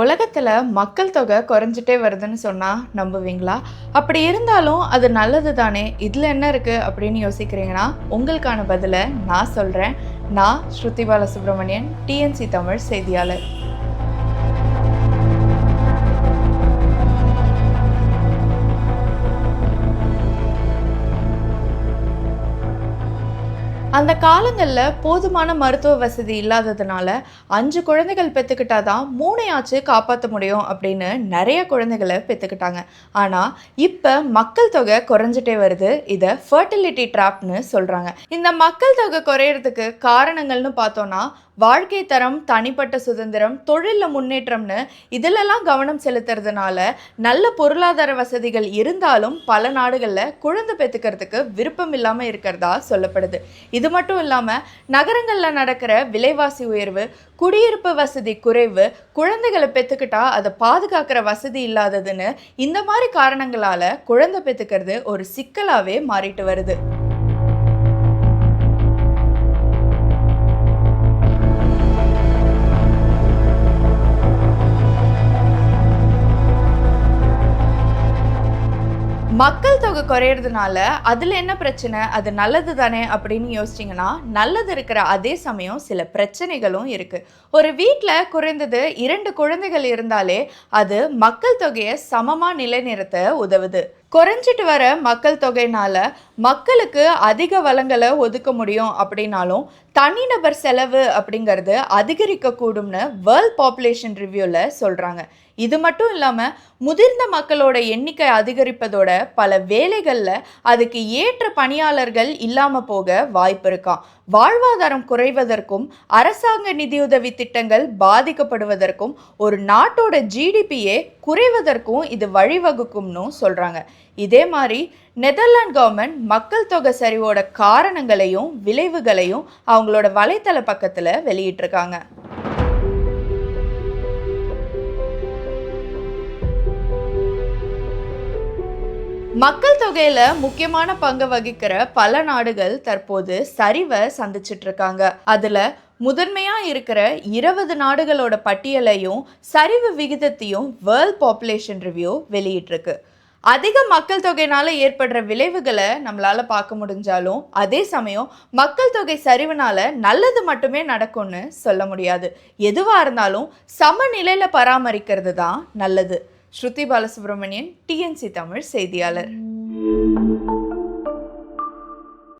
உலகத்தில் மக்கள் தொகை குறைஞ்சிட்டே வருதுன்னு சொன்னால் நம்புவீங்களா? அப்படி இருந்தாலும் அது நல்லது தானே இதில் என்ன இருக்குது அப்படின்னு யோசிக்கிறீங்கன்னா உங்களுக்கான பதிலை நான் சொல்கிறேன் நான் ஸ்ருதி பாலசுப்ரமணியன் டிஎன்சி தமிழ் செய்தியாளர். அந்த காலங்களில் போதுமான மருத்துவ வசதி இல்லாததுனால அஞ்சு குழந்தைகள் பெற்றுக்கிட்டா தான் மூணையாச்சு காப்பாற்ற முடியும் அப்படின்னு நிறைய குழந்தைகளை பெற்றுக்கிட்டாங்க ஆனால் இப்போ மக்கள் தொகை குறைஞ்சிட்டே வருது. இதை ஃபர்டிலிட்டி ட்ராப்னு சொல்கிறாங்க இந்த மக்கள் தொகை குறையிறதுக்கு காரணங்கள்னு பார்த்தோன்னா வாழ்க்கை தரம் தனிப்பட்ட சுதந்திரம் தொழிலில் முன்னேற்றம்னு இதிலெல்லாம் கவனம் செலுத்துறதுனால நல்ல பொருளாதார வசதிகள் இருந்தாலும் பல நாடுகளில் குழந்தை பெற்றுக்கிறதுக்கு விருப்பம் இல்லாமல் இருக்கிறதா சொல்லப்படுது. இது மட்டும் இல்லாமல் நகரங்களில் நடக்கிற விலைவாசி உயர்வு குடியிருப்பு வசதி குறைவு குழந்தைகளை பெற்றுக்கிட்டா அதை பாதுகாக்கிற வசதி இல்லாததுன்னு இந்த மாதிரி காரணங்களால் குழந்தை பெற்றுக்கிறது ஒரு சிக்கலாகவே மாறிட்டு வருது. மக்கள் தொகை குறையிறதுனால அதில் என்ன பிரச்சனை? அது நல்லது தானே அப்படின்னு யோசிச்சிங்கன்னா நல்லது இருக்கிற அதே சமயம் சில பிரச்சனைகளும் இருக்குது ஒரு வீட்டில் குறைந்தது இரண்டு குழந்தைகள் இருந்தாலே அது மக்கள் தொகையை சமமாக நிலைநிறுத்த உதவுது. குறைஞ்சிட்டு வர மக்கள் தொகைனால மக்களுக்கு அதிக வளங்களை ஒதுக்க முடியும் அப்படின்னாலும் தனிநபர் செலவு அப்படிங்கிறது அதிகரிக்க கூடும்னு வேர்ல்ட் பாப்புலேஷன் ரிவ்யூவில் சொல்கிறாங்க இது மட்டும் இல்லாமல் முதிர்ந்த மக்களோட எண்ணிக்கை அதிகரிப்பதோட பல வேலைகளில் அதுக்கு ஏற்ற பணியாளர்கள் இல்லாமல் போக வாய்ப்பு இருக்கான் வாழ்வாதாரம் குறைவதற்கும் அரசாங்க நிதியுதவி திட்டங்கள் பாதிக்கப்படுவதற்கும் ஒரு நாட்டோட ஜிடிபியே குறைவதற்கும் இது வழிவகுக்கும்னு சொல்கிறாங்க இதே மாதிரி நெதர்லாண்ட் கவர்மெண்ட் மக்கள் தொகை சரிவோட காரணங்களையும் விளைவுகளையும் அவங்களோட வலைத்தள பக்கத்தில் வெளியிட்டிருக்காங்க. மக்கள் தொகையில முக்கியமான பங்கு வகிக்கிற பல நாடுகள் தற்போது சரிவை சந்திச்சிட்டு இருக்காங்க அதுல முதன்மையா இருக்கிற இருபது நாடுகளோட பட்டியலையும் சரிவு விகிதத்தையும் வேர்ல்ட் பாப்புலேஷன் ரிவ்யூ வெளியிட்டிருக்கு அதிக மக்கள் தொகையினால ஏற்படுற விளைவுகளை நம்மளால பார்க்க முடிஞ்சாலும் அதே சமயம் மக்கள் தொகை சரிவுனால நல்லது மட்டுமே நடக்கும்னு சொல்ல முடியாது. எதுவாக இருந்தாலும் சமநிலையில் பராமரிக்கிறது தான் நல்லது. ஸ்ருதி பாலசுப்ரமணியன் டிஎன்சி தமிழ் செய்தியாளர்.